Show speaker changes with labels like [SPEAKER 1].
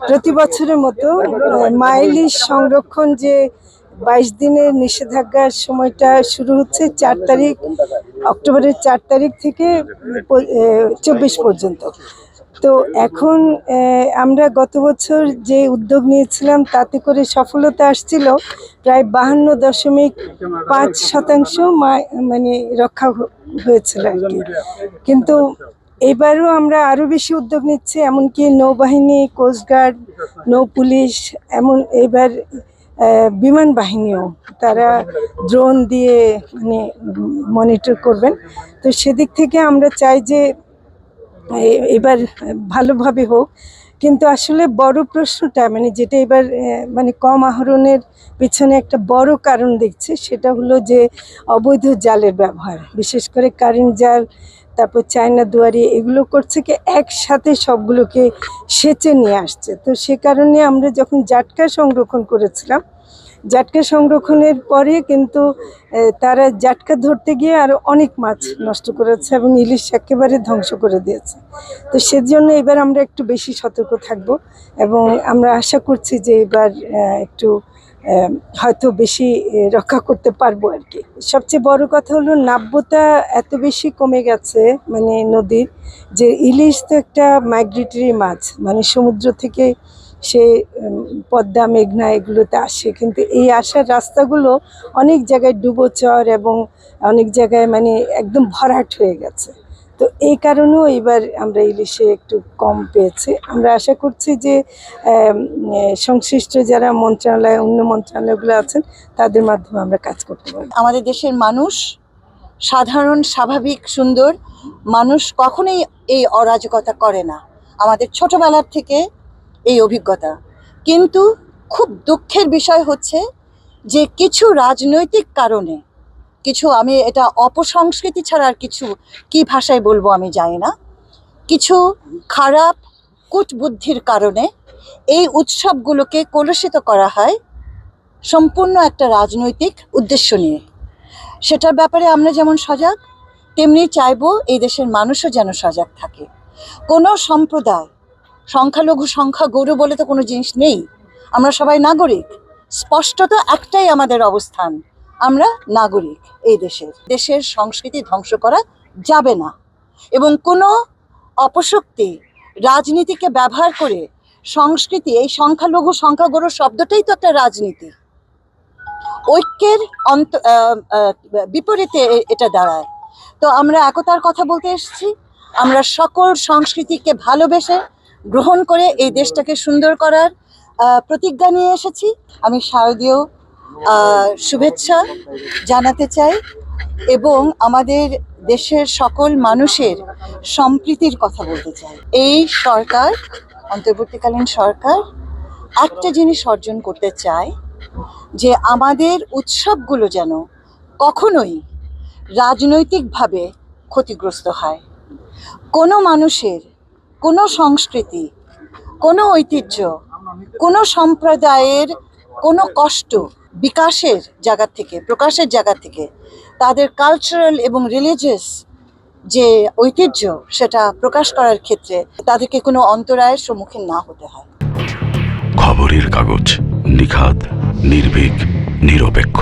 [SPEAKER 1] প্রতি বছরের মতো মাইলিশ সংরক্ষণ যে বাইশ দিনের নিষেধাজ্ঞার সময়টা শুরু হচ্ছে চার তারিখ, অক্টোবরের চার তারিখ থেকে চব্বিশ পর্যন্ত। তো এখন আমরা গত বছর যে উদ্যোগ নিয়েছিলাম, তাতে করে সফলতা আসছিল প্রায় বাহান্ন দশমিক পাঁচ শতাংশ মানে রক্ষা হয়েছিল আর কি। কিন্তু এবারও আমরা আরও বেশি উদ্যোগ নিচ্ছি, এমনকি নৌবাহিনী কোস্টগার্ড নৌ পুলিশ, এমন এবার বিমান বাহিনীও তারা ড্রোন দিয়ে মানে মনিটর করবেন। তো সেদিক থেকে আমরা চাই যে এবার ভালোভাবে হোক। কিন্তু আসলে বড় প্রশ্নটা মানে যেটা এবার মানে কম আহরণের পিছনে একটা বড় কারণ দেখছে, সেটা হলো যে অবৈধ জালের ব্যবহার, বিশেষ করে কারেন্ট জাল তারপর চায়না দুয়ারি, এগুলো করছে কি একসাথে সবগুলোকে সেচে নিয়ে আসছে। তো সে কারণে আমরা যখন জাটকা সংরক্ষণ করেছিলাম জাটকা সংরক্ষণের পরে কিন্তু তারা জাটকা ধরতে গিয়ে আরও অনেক মাছ নষ্ট করেছে এবং ইলিশ একেবারে ধ্বংস করে দিয়েছে। তো সেজন্য এবার আমরা একটু বেশি সতর্ক থাকব এবং আমরা আশা করছি যে এবার একটু হয়তো বেশি রক্ষা করতে পারব আর কি। সবচেয়ে বড় কথা হলো নাব্যতা এত বেশি কমে গেছে মানে নদীর, যে ইলিশ তো একটা মাইগ্রেটরি মাছ মানে সমুদ্র থেকে সে পদ্মা, মেঘনা এগুলোতে আসে। কিন্তু এই আসার রাস্তাগুলো অনেক জায়গায় ডুবোচর এবং অনেক জায়গায় মানে একদম ভরাট হয়ে গেছে। তো এই কারণেও এবার আমরা ইলিশে একটু কম পেয়েছি। আমরা আশা করছি যে সংশ্লিষ্ট যারা মন্ত্রণালয়, অন্য মন্ত্রণালয়গুলো আছেন, তাদের মাধ্যমে আমরা কাজ করতে পারি
[SPEAKER 2] আমাদের দেশের মানুষ সাধারণ, স্বাভাবিক, সুন্দর মানুষ কখনোই এই অরাজকতা করে না। আমাদের ছোটবেলার থেকে এই অভিজ্ঞতা। কিন্তু খুব দুঃখের বিষয় হচ্ছে যে কিছু রাজনৈতিক কারণে, কিছু আমি এটা অপসংস্কৃতি ছাড়া আর কিছু কি ভাষায় বলব আমি জানি না, কিছু খারাপ কূটবুদ্ধির কারণে এই উৎসবগুলোকে কলুষিত করা হয় সম্পূর্ণ একটা রাজনৈতিক উদ্দেশ্য নিয়ে। সেটার ব্যাপারে আমরা যেমন সজাগ, তেমনি চাইব এই দেশের মানুষও যেন সজাগ থাকে। কোনো সম্প্রদায় সংখ্যালঘু সংখ্যা গরু বলে তো কোনো জিনিস নেই। আমরা সবাই নাগরিক। স্পষ্টত একটাই আমাদের অবস্থান। আমরা নাগরিক এই দেশের। দেশের সংস্কৃতি ধ্বংস করা যাবে না। এবং কোনো অপশক্তি রাজনীতিকে ব্যবহার করে সংস্কৃতি, এই সংখ্যালঘু সংখ্যাগরু শব্দটাই তো একটা রাজনীতি। ঐক্যের অন্ত বিপরীতে এটা দাঁড়ায়। তো আমরা একতার কথা বলতে এসেছি। আমরা সকল সংস্কৃতিকে ভালোবেসে গ্রহণ করে এই দেশটাকে সুন্দর করার প্রতিজ্ঞা নিয়ে এসেছি। আমি শারদীয় শুভেচ্ছা জানাতে চাই এবং আমাদের দেশের সকল মানুষের সম্প্রীতির কথা বলতে চাই। এই সরকার, অন্তর্বর্তীকালীন সরকার, একটা জিনিস অর্জন করতে চায়, যে আমাদের উৎসবগুলো যেন কখনোই রাজনৈতিকভাবে ক্ষতিগ্রস্ত হয়। কোনো মানুষের কোনো সংস্কৃতি, কোনো ঐতিহ্য, কোনো সম্প্রদায়ের কোনো কষ্ট বিকাশের জায়গা থেকে, প্রকাশের জায়গা থেকে, তাদের কালচারাল এবং রিলিজিয়াস যে ঐতিহ্য সেটা প্রকাশ করার ক্ষেত্রে তাদেরকে কোনো অন্তরায়ের সম্মুখীন না হতে হয়।
[SPEAKER 3] খবরের কাগজ নিখাত নির্ভীক, নিরপেক্ষ।